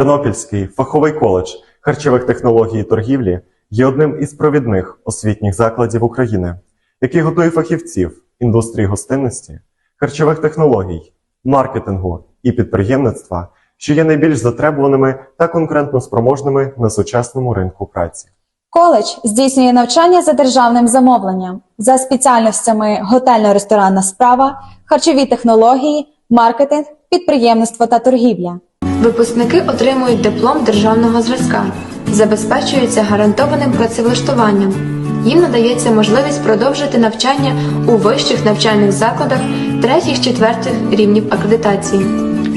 Тернопільський фаховий коледж харчових технологій і торгівлі є одним із провідних освітніх закладів України, який готує фахівців індустрії гостинності, харчових технологій, маркетингу і підприємництва, що є найбільш затребуваними та конкурентно спроможними на сучасному ринку праці. Коледж здійснює навчання за державним замовленням за спеціальностями готельно-ресторанна справа, харчові технології, маркетинг, підприємництво та торгівля. Випускники отримують диплом державного зразка, забезпечуються гарантованим працевлаштуванням. Їм надається можливість продовжити навчання у вищих навчальних закладах третіх-четвертих рівнів акредитації.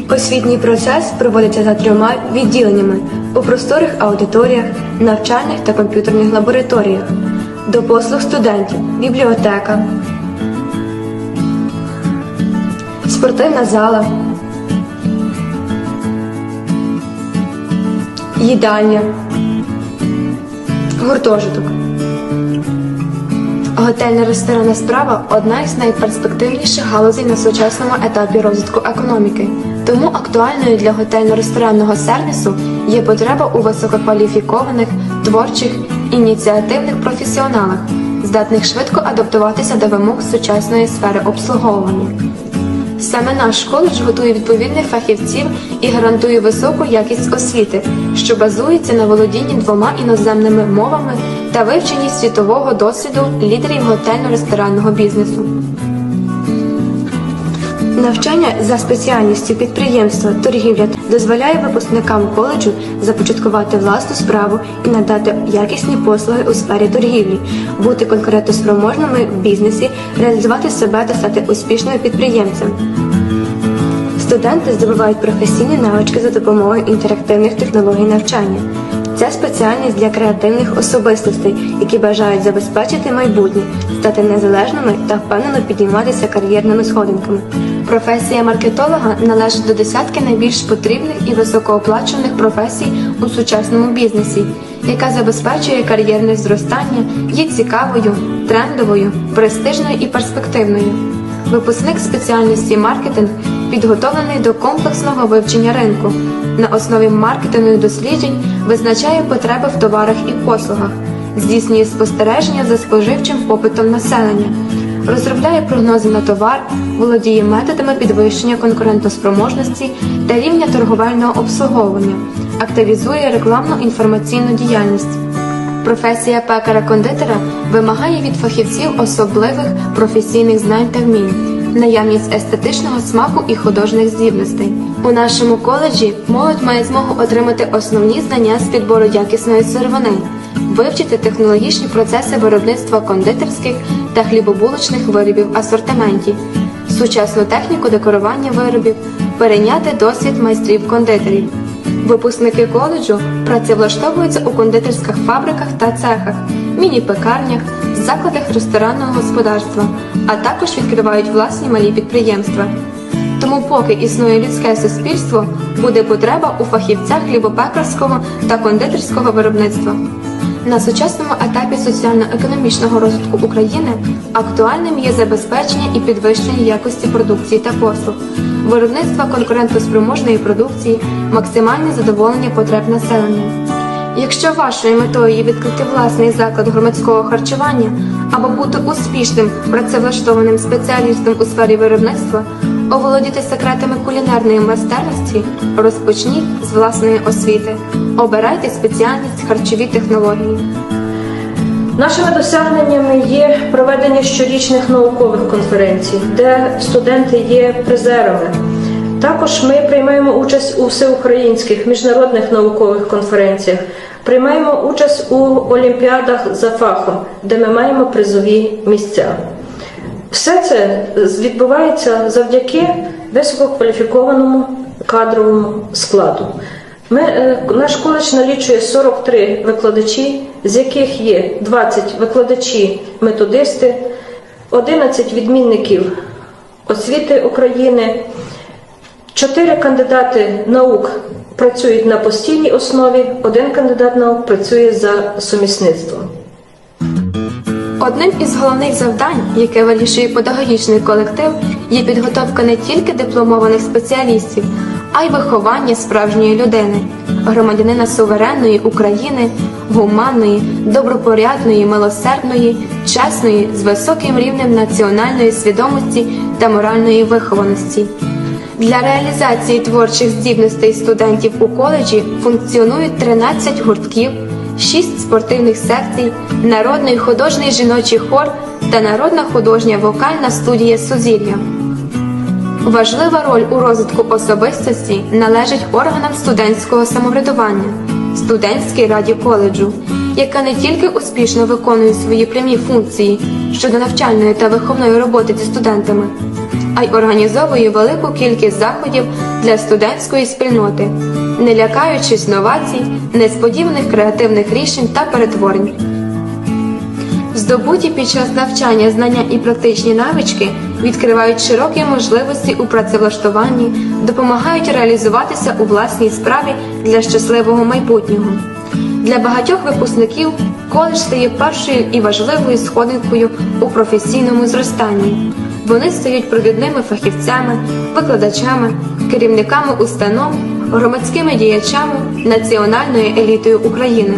Освітній процес проводиться за трьома відділеннями у просторих аудиторіях, навчальних та комп'ютерних лабораторіях. До послуг студентів бібліотека, спортивна зала, їдальня, гуртожиток. Готельна ресторанна справа одна із найперспективніших галузей на сучасному етапі розвитку економіки. Тому актуальною для готельно-ресторанного сервісу є потреба у висококваліфікованих, творчих, ініціативних професіоналах, здатних швидко адаптуватися до вимог сучасної сфери обслуговування. Саме наш коледж готує відповідних фахівців і гарантує високу якість освіти, що базується на володінні двома іноземними мовами та вивченні світового досвіду лідерів готельно-ресторанного бізнесу. Навчання за спеціальністю підприємства, торгівля дозволяє випускникам коледжу започаткувати власну справу і надати якісні послуги у сфері торгівлі, бути конкурентоспроможними в бізнесі, реалізувати себе та стати успішним підприємцем. Студенти здобувають професійні навички за допомогою інтерактивних технологій навчання. Це спеціальність для креативних особистостей, які бажають забезпечити майбутнє, стати незалежними та впевнено підійматися кар'єрними сходинками. Професія маркетолога належить до десятки найбільш потрібних і високооплачуваних професій у сучасному бізнесі, яка забезпечує кар'єрне зростання, є цікавою, трендовою, престижною і перспективною. Випускник спеціальності маркетинг підготовлений до комплексного вивчення ринку. На основі маркетингових досліджень визначає потреби в товарах і послугах, здійснює спостереження за споживчим попитом населення, розробляє прогнози на товар, володіє методами підвищення конкурентоспроможності та рівня торговельного обслуговування, активізує рекламну інформаційну діяльність. Професія пекаря-кондитера вимагає від фахівців особливих професійних знань та вмінь, наявність естетичного смаку і художніх здібностей. У нашому коледжі молодь має змогу отримати основні знання з підбору якісної сировини, вивчити технологічні процеси виробництва кондитерських та хлібобулочних виробів в асортименті, сучасну техніку декорування виробів, перейняти досвід майстрів-кондитерів. Випускники коледжу працевлаштовуються у кондитерських фабриках та цехах, міні-пекарнях, закладах ресторанного господарства, а також відкривають власні малі підприємства. Тому, поки існує людське суспільство, буде потреба у фахівцях хлібопекарського та кондитерського виробництва. На сучасному етапі соціально-економічного розвитку України актуальним є забезпечення і підвищення якості продукції та послуг, виробництва конкурентоспроможної продукції, максимальне задоволення потреб населення. Якщо вашою метою є відкрити власний заклад громадського харчування або бути успішним працевлаштованим спеціалістом у сфері виробництва, оволодіти секретами кулінарної майстерності, розпочніть з власної освіти. Обирайте спеціальність харчові технології. Нашими досягненнями є проведення щорічних наукових конференцій, де студенти є призерами. Також ми приймаємо участь у всеукраїнських міжнародних наукових конференціях, приймаємо участь у олімпіадах за фахом, де ми маємо призові місця. Все це відбувається завдяки висококваліфікованому кадровому складу. Ми, е, наш коледж налічує 43 викладачі, з яких є 20 викладачі-методисти, 11 відмінників освіти України, 4 кандидати наук працюють на постійній основі, один кандидат наук працює за сумісництвом. Одним із головних завдань, яке вирішує педагогічний колектив, є підготовка не тільки дипломованих спеціалістів, а й виховання справжньої людини, громадянина суверенної України, гуманної, добропорядної, милосердної, чесної, з високим рівнем національної свідомості та моральної вихованості. Для реалізації творчих здібностей студентів у коледжі функціонують 13 гуртків, 6 спортивних секцій, народний художній жіночий хор та народна художня вокальна студія Сузір'я. Важлива роль у розвитку особистості належить органам студентського самоврядування, студентській раді коледжу, яка не тільки успішно виконує свої прямі функції щодо навчальної та виховної роботи зі студентами, а й організовує велику кількість заходів для студентської спільноти, не лякаючись новацій, несподіваних креативних рішень та перетворень. Здобуті під час навчання знання і практичні навички відкривають широкі можливості у працевлаштуванні, допомагають реалізуватися у власній справі для щасливого майбутнього. Для багатьох випускників коледж стає першою і важливою сходинкою у професійному зростанні. Вони стають провідними фахівцями, викладачами, керівниками установ, громадськими діячами, національної елітою України.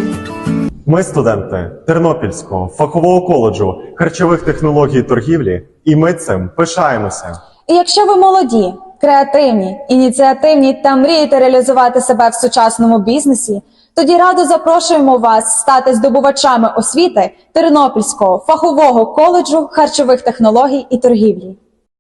Ми студенти Тернопільського фахового коледжу харчових технологій і торгівлі, і ми цим пишаємося. І якщо ви молоді, креативні, ініціативні та мрієте реалізувати себе в сучасному бізнесі, тоді радо запрошуємо вас стати здобувачами освіти Тернопільського фахового коледжу харчових технологій і торгівлі.